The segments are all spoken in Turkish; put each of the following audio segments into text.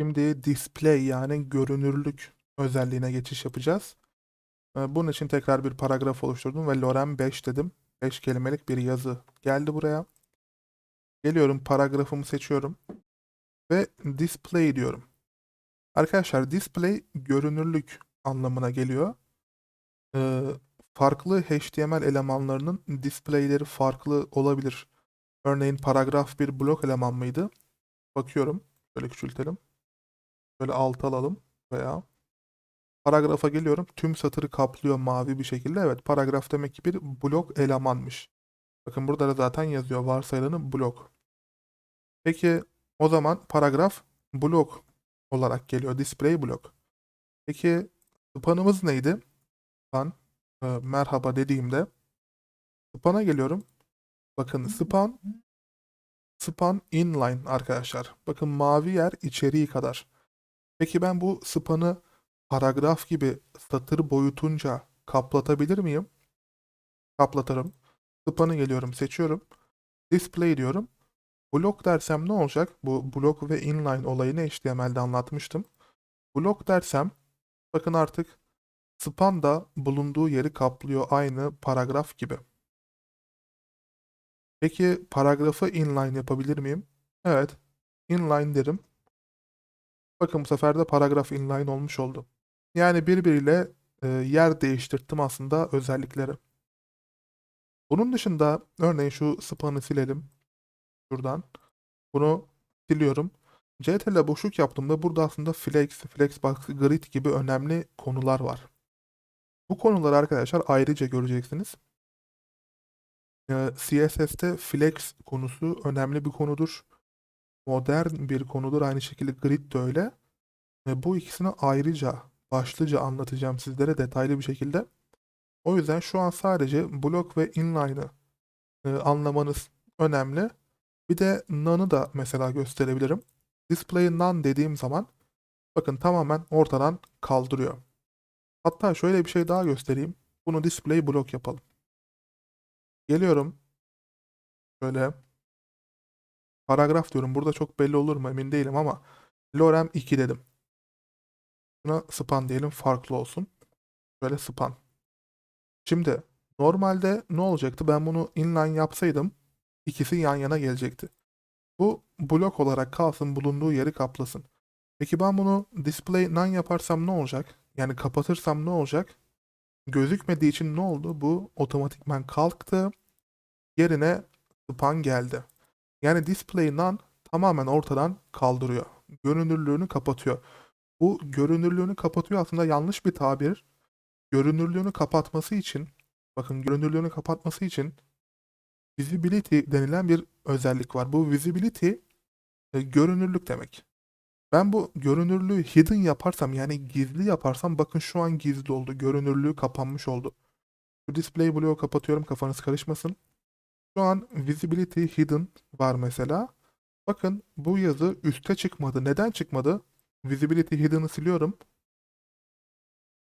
Şimdi display yani görünürlük özelliğine geçiş yapacağız. Ee, Bunun için tekrar bir paragraf oluşturdum ve lorem 5 dedim. 5 kelimelik bir yazı geldi buraya. Geliyorum paragrafımı seçiyorum ve display diyorum. Arkadaşlar display görünürlük anlamına geliyor. Ee, farklı HTML elemanlarının displayleri farklı olabilir. Örneğin paragraf bir blok eleman mıydı? Bakıyorum. Şöyle küçültelim. Şöyle alt alalım veya paragrafa geliyorum. Tüm satırı kaplıyor mavi bir şekilde. Evet paragraf demek ki bir blok elemanmış. Bakın burada da zaten yazıyor varsayılanı blok. Peki o zaman paragraf blok olarak geliyor. Display blok. Peki span'ımız neydi? Span. e, merhaba dediğimde span'a geliyorum. Bakın span span inline arkadaşlar. Bakın mavi yer içeriği kadar. Peki ben bu span'ı paragraf gibi satır boyutunca kaplatabilir miyim? Kaplatırım. Span'ı geliyorum seçiyorum. Display diyorum. Blok dersem ne olacak? Bu blok ve inline olayını HTML'de anlatmıştım. Blok dersem bakın artık span da bulunduğu yeri kaplıyor aynı paragraf gibi. Peki paragrafı inline yapabilir miyim? Evet. Inline derim. Bakın bu sefer de paragraf inline olmuş oldu. Yani birbiriyle e, yer değiştirdim aslında özellikleri. Bunun dışında örneğin şu span'ı silelim. Şuradan. Bunu siliyorum. CTRL boşluk yaptığımda burada aslında flex, flexbox, grid gibi önemli konular var. Bu konuları arkadaşlar ayrıca göreceksiniz. CSS'te flex konusu önemli bir konudur. Modern bir konudur. Aynı şekilde grid de öyle. Ve bu ikisini ayrıca, başlıca anlatacağım sizlere detaylı bir şekilde. O yüzden şu an sadece block ve inline'ı e, anlamanız önemli. Bir de none'ı da mesela gösterebilirim. Display none dediğim zaman bakın tamamen ortadan kaldırıyor. Hatta şöyle bir şey daha göstereyim. Bunu display block yapalım. Geliyorum. Şöyle paragraf diyorum. Burada çok belli olur mu emin değilim ama lorem 2 dedim. Buna span diyelim farklı olsun. Böyle span. Şimdi normalde ne olacaktı? Ben bunu inline yapsaydım ikisi yan yana gelecekti. Bu blok olarak kalsın bulunduğu yeri kaplasın. Peki ben bunu display none yaparsam ne olacak? Yani kapatırsam ne olacak? Gözükmediği için ne oldu? Bu otomatikman kalktı. Yerine span geldi. Yani display none tamamen ortadan kaldırıyor. Görünürlüğünü kapatıyor. Bu görünürlüğünü kapatıyor aslında yanlış bir tabir. Görünürlüğünü kapatması için bakın görünürlüğünü kapatması için visibility denilen bir özellik var. Bu visibility e, görünürlük demek. Ben bu görünürlüğü hidden yaparsam yani gizli yaparsam bakın şu an gizli oldu. Görünürlüğü kapanmış oldu. Şu display bloğu kapatıyorum kafanız karışmasın. Şu an visibility hidden var mesela. Bakın bu yazı üste çıkmadı. Neden çıkmadı? Visibility hidden'ı siliyorum.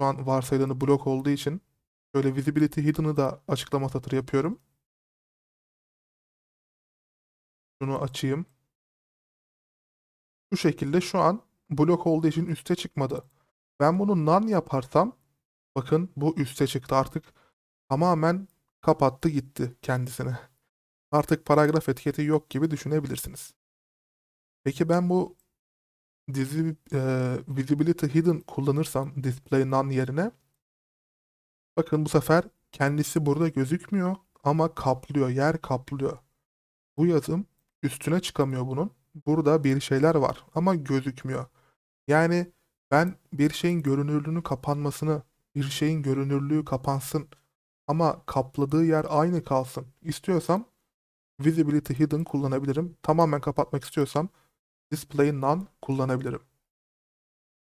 Şu an varsayılanı blok olduğu için. Şöyle visibility hidden'ı da açıklama satırı yapıyorum. Şunu açayım. Şu şekilde şu an blok olduğu için üste çıkmadı. Ben bunu none yaparsam bakın bu üste çıktı artık. Tamamen kapattı gitti kendisini. Artık paragraf etiketi yok gibi düşünebilirsiniz. Peki ben bu dizi e, visibility hidden kullanırsam display none yerine bakın bu sefer kendisi burada gözükmüyor ama kaplıyor, yer kaplıyor. Bu yazım üstüne çıkamıyor bunun. Burada bir şeyler var ama gözükmüyor. Yani ben bir şeyin görünürlüğünü kapanmasını, bir şeyin görünürlüğü kapansın ama kapladığı yer aynı kalsın istiyorsam visibility hidden kullanabilirim. Tamamen kapatmak istiyorsam display none kullanabilirim.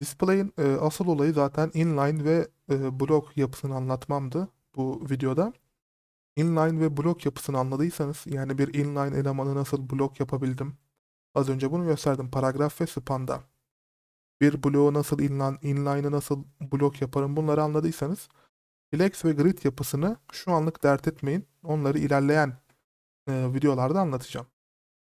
Display'in e, asıl olayı zaten inline ve e, block yapısını anlatmamdı bu videoda. Inline ve block yapısını anladıysanız yani bir inline elemanı nasıl blok yapabildim. Az önce bunu gösterdim paragraf ve span'da. Bir bloğu nasıl inline, inline'ı nasıl blok yaparım bunları anladıysanız flex ve grid yapısını şu anlık dert etmeyin. Onları ilerleyen e, videolarda anlatacağım.